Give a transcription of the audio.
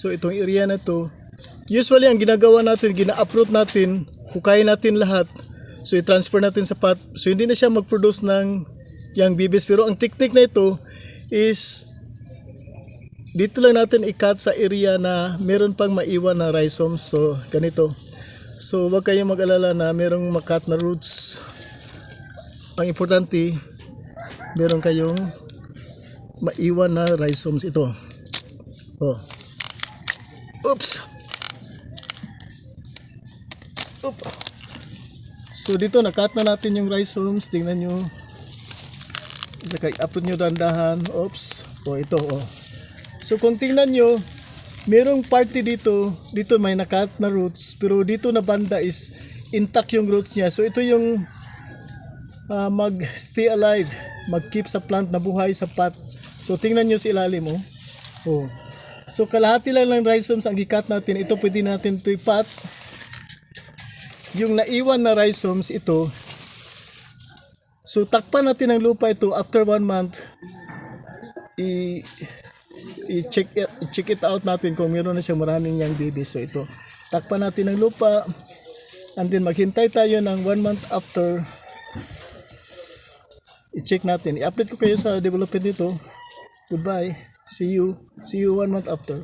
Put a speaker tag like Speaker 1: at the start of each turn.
Speaker 1: So itong area na to, usually ang ginagawa natin, gina-uproot natin, hukayin natin lahat. So i-transfer natin sa pot. So hindi na siya mag-produce ng young babies. Pero ang technique na ito is dito lang natin i-cut sa area na meron pang maiwan na rhizomes. So ganito. So wag kayong mag-alala na merong makat na roots. Ang importante, meron kayong maiwan na rhizomes ito. Oh. Oops. Oop. So dito nakat na natin yung rhizomes. Tingnan nyo. Saka i-upload nyo dahan-dahan. Oops. O ito. Oh. So kung tingnan nyo, merong party dito. Dito may nakat na roots. Pero dito na banda is intact yung roots niya. So ito yung ah, mag-stay alive. Mag-keep sa plant na buhay sa pot. So tingnan nyo sa ilalim mo. Oh. So kalahati lang ng rhizomes ang gikat natin. Ito pwede natin ito ipat. Yung naiwan na rhizomes ito. So takpan natin ang lupa ito after one month. I i-check it, i-check it out natin kung meron na siyang maraming young babies. So ito, takpan natin ang lupa and then maghintay tayo ng one month after i-check natin. I-update ko kayo sa development nito. Goodbye. See you. See you one month after.